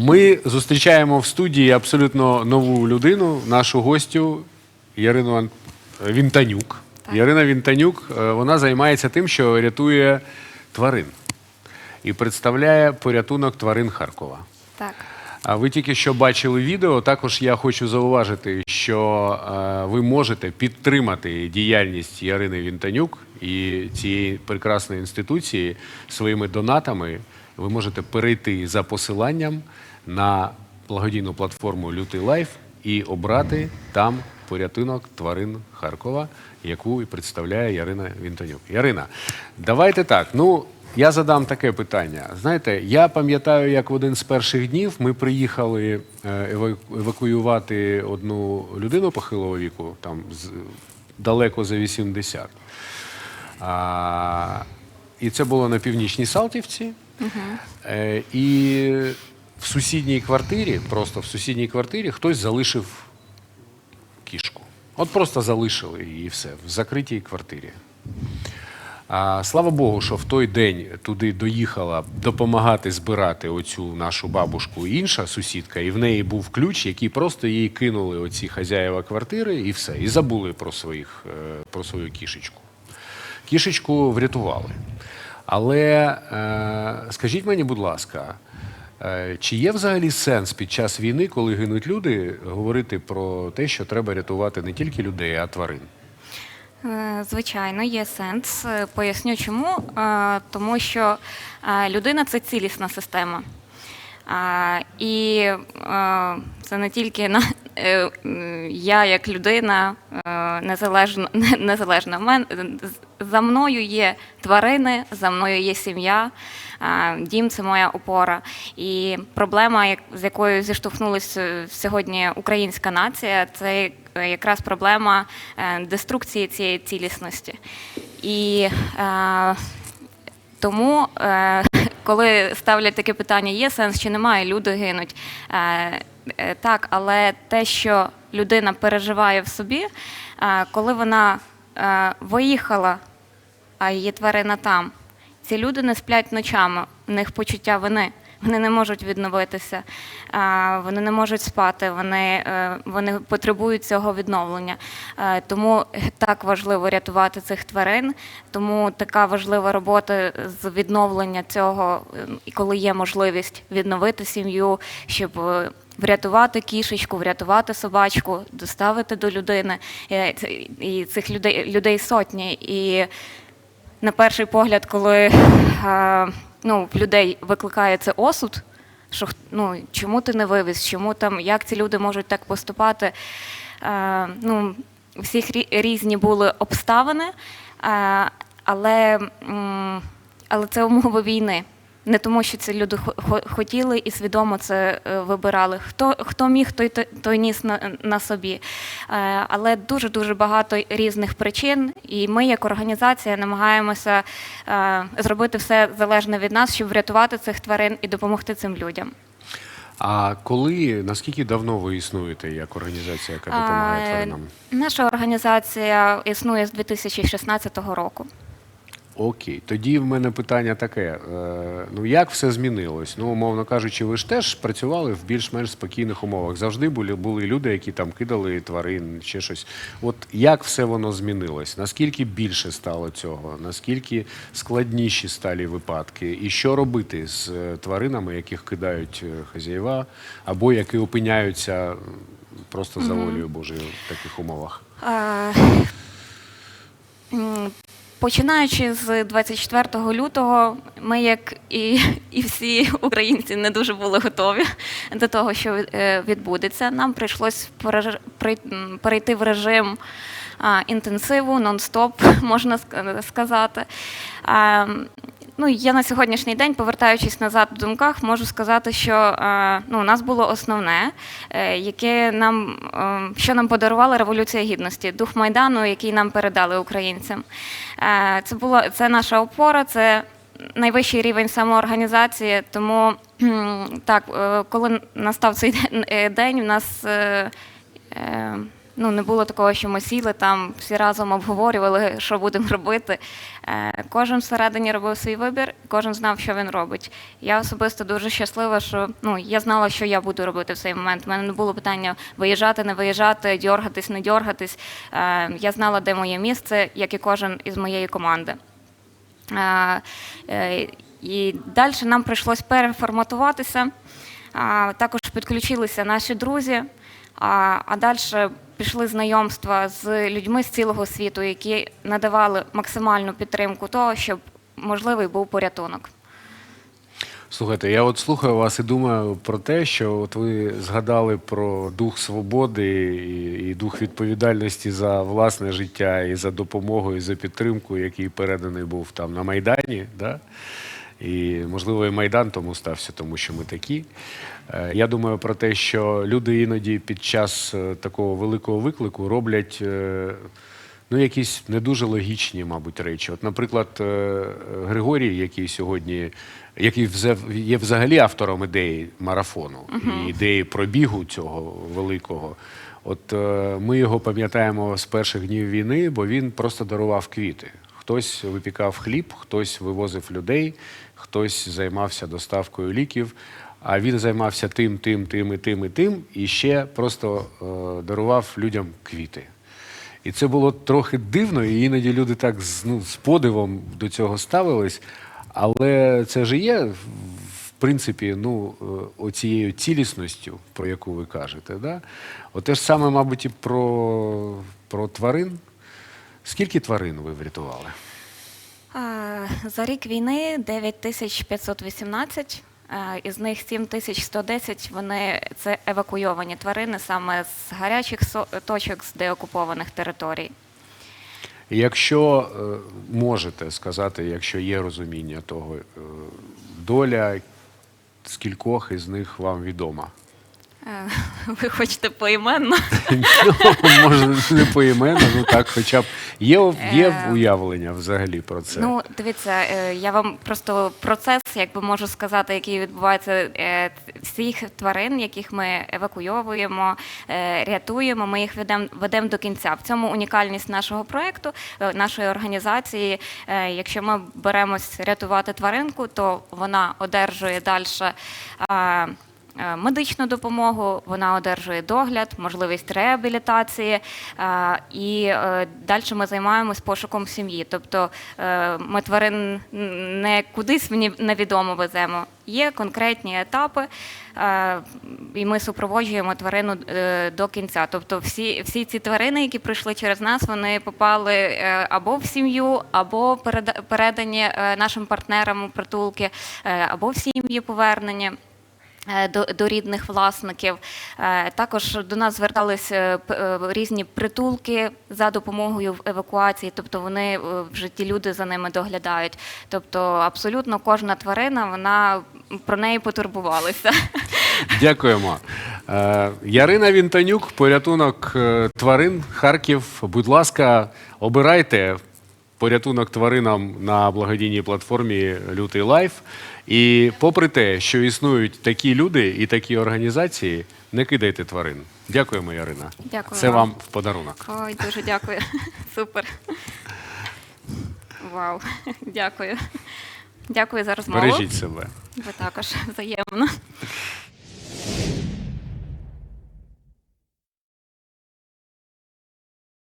Ми зустрічаємо в студії абсолютно нову людину, нашу гостю Ярину Ан- Вінтанюк. Так. Ярина Вінтанюк е, вона займається тим, що рятує тварин і представляє порятунок тварин Харкова. Так. А ви тільки що бачили відео. Також я хочу зауважити, що е, ви можете підтримати діяльність Ярини Вінтанюк і цієї прекрасної інституції своїми донатами. Ви можете перейти за посиланням на благодійну платформу Лютий Лайф і обрати там порятунок тварин Харкова, яку і представляє Ярина Вінтонюк. Ярина, давайте так. Ну, я задам таке питання. Знаєте, я пам'ятаю, як в один з перших днів ми приїхали е, евакуювати одну людину похилого віку, там з, далеко за 80. А, і це було на північній Салтівці. Е, і в сусідній квартирі, просто в сусідній квартирі, хтось залишив кішку. От просто залишили її все в закритій квартирі. А, слава Богу, що в той день туди доїхала допомагати збирати оцю нашу бабушку інша сусідка, і в неї був ключ, який просто їй кинули оці хазяєва квартири, і все. І забули про, своїх, е, про свою кішечку. Кішечку врятували. Але е, скажіть мені, будь ласка, е, чи є взагалі сенс під час війни, коли гинуть люди, говорити про те, що треба рятувати не тільки людей, а тварин? Е, Звичайно, є сенс. Поясню чому. Тому що людина це цілісна система. І це не тільки я як людина незалежно, незалежна. За мною є тварини, за мною є сім'я, дім це моя опора. І проблема, з якою зіштовхнулася сьогодні українська нація, це е, якраз проблема е, деструкції цієї цілісності. І е, тому, е, коли ставлять таке питання, є сенс чи немає, люди гинуть. Е, е, Так, але те, що людина переживає в собі, е, коли вона е, виїхала, а її тварина там, ці люди не сплять ночами, в них почуття вини. Вони не можуть відновитися, вони не можуть спати, вони, е, вони потребують цього відновлення. Е, Тому так важливо рятувати цих тварин, тому така важлива робота з відновлення цього, е, коли є можливість відновити сім'ю, щоб е, врятувати кішечку, врятувати собачку, доставити до людини. Е, І цих людей, людей сотні. І на перший погляд, коли е, ну, в людей викликає це осуд, що ну, чому ти не вивіз, чому там, як ці люди можуть так поступати. Е, ну, всіх різні були обставини, але, але це умови війни. Не тому, що ці люди хо- хо- хотіли і свідомо це е, вибирали. Хто, хто міг, той, той, ніс на, на собі. Е, Але дуже дуже багато різних причин, і ми, як організація, намагаємося е, зробити все залежне від нас, щоб врятувати цих тварин і допомогти цим людям. А коли наскільки давно ви існуєте як організація, яка допомагає тваринам? Наша організація існує з 2016 року. Окей, тоді в мене питання таке: е, ну як все змінилось? Ну, умовно кажучи, ви ж теж працювали в більш-менш спокійних умовах. Завжди були, були люди, які там кидали тварин, ще щось. От як все воно змінилось? Наскільки більше стало цього? Наскільки складніші стали випадки? І що робити з е, тваринами, яких кидають е, хазяєва, або які опиняються просто за волею Божою в таких умовах? Починаючи з 24 лютого, ми, як і, і всі українці, не дуже були готові до того, що е, відбудеться. Нам прийшлось переж- перейти в режим інтенсиву, нон-стоп, можна сказати. Ну, я на сьогоднішній день, повертаючись назад в думках, можу сказати, що е, ну, у нас було основне, е, яке нам, е, що нам подарувала Революція Гідності, дух Майдану, який нам передали українцям. Це була це наша опора, це найвищий рівень самоорганізації. Тому так, коли настав цей день, в нас. Ну, не було такого, що ми сіли там, всі разом обговорювали, що будемо робити. Е, Кожен всередині робив свій вибір, кожен знав, що він робить. Я особисто дуже щаслива, що ну, я знала, що я буду робити в цей момент. У мене не було питання виїжджати, не виїжджати, дьоргатись, не дьоргатись. Е, Я знала, де моє місце, як і кожен із моєї команди. Е, І далі нам прийшлось переформатуватися. Також підключилися наші друзі, а, а далі пішли знайомства з людьми з цілого світу, які надавали максимальну підтримку того, щоб можливий був порятунок. Слухайте, я от слухаю вас і думаю про те, що от ви згадали про дух свободи і, і дух відповідальності за власне життя, і за допомогу, і за підтримку, який переданий був там на Майдані. Да? І, можливо, і Майдан тому стався, тому що ми такі. Е, Я думаю про те, що люди іноді під час е, такого великого виклику роблять. е, Ну, якісь не дуже логічні, мабуть, речі. От, наприклад, Григорій, який сьогодні, який є взагалі автором ідеї марафону і ідеї пробігу цього великого. От ми його пам'ятаємо з перших днів війни, бо він просто дарував квіти. Хтось випікав хліб, хтось вивозив людей, хтось займався доставкою ліків. А він займався тим, тим, тим і тим і тим, і ще просто е, дарував людям квіти. І це було трохи дивно, і іноді люди так ну, з подивом до цього ставились. Але це ж є, в- принципі, ну, е, оцією цілісністю, про яку ви кажете. Да? От те ж саме, мабуть, і про, про тварин. Скільки тварин ви врятували? За рік війни 9518, е, із них 7110 вони це евакуйовані тварини саме з гарячих точок з деокупованих територій. Якщо е, можете сказати, якщо є розуміння того, е, доля скількох із них вам відома? Е, Ви хочете поіменно? Ну, може, не поіменно, ну так, хоча б є, є Е, уявлення взагалі про це. Ну, дивіться, е, я вам просто процес, якби можу сказати, який відбувається всіх тварин, яких ми евакуйовуємо, рятуємо. Ми їх ведемо ведемо до кінця. В цьому унікальність нашого проекту, е, нашої організації. Якщо ми беремось рятувати тваринку, то вона одержує далі. Е, Медичну допомогу, вона одержує догляд, можливість реабілітації, е, і далі ми займаємось пошуком сім'ї. Тобто е, ми тварин не кудись невідомо веземо. Є конкретні етапи, е, і ми супроводжуємо тварину е, до кінця. Тобто, всі, всі ці тварини, які прийшли через нас, вони попали е, або в сім'ю, або переда- передані е, нашим партнерам у притулки, е, або в сім'ї повернені е, до, до рідних власників. Е, Також до нас звертались е, е, різні притулки за допомогою в евакуації, тобто вони е, в житті люди за ними доглядають. Тобто абсолютно кожна тварина, вона про неї потурбувалася. Дякуємо. Е, Ярина Вінтанюк, порятунок е, тварин, Харків. Будь ласка, обирайте порятунок тваринам на благодійній платформі Лютий Лайф. І попри те, що існують такі люди і такі організації, не кидайте тварин. Дякуємо, Ярина. Дякую Це вам. вам в подарунок. Ой, дуже дякую. Супер. Вау, дякую. Дякую за розмову. Бережіть себе. Ви також взаємно.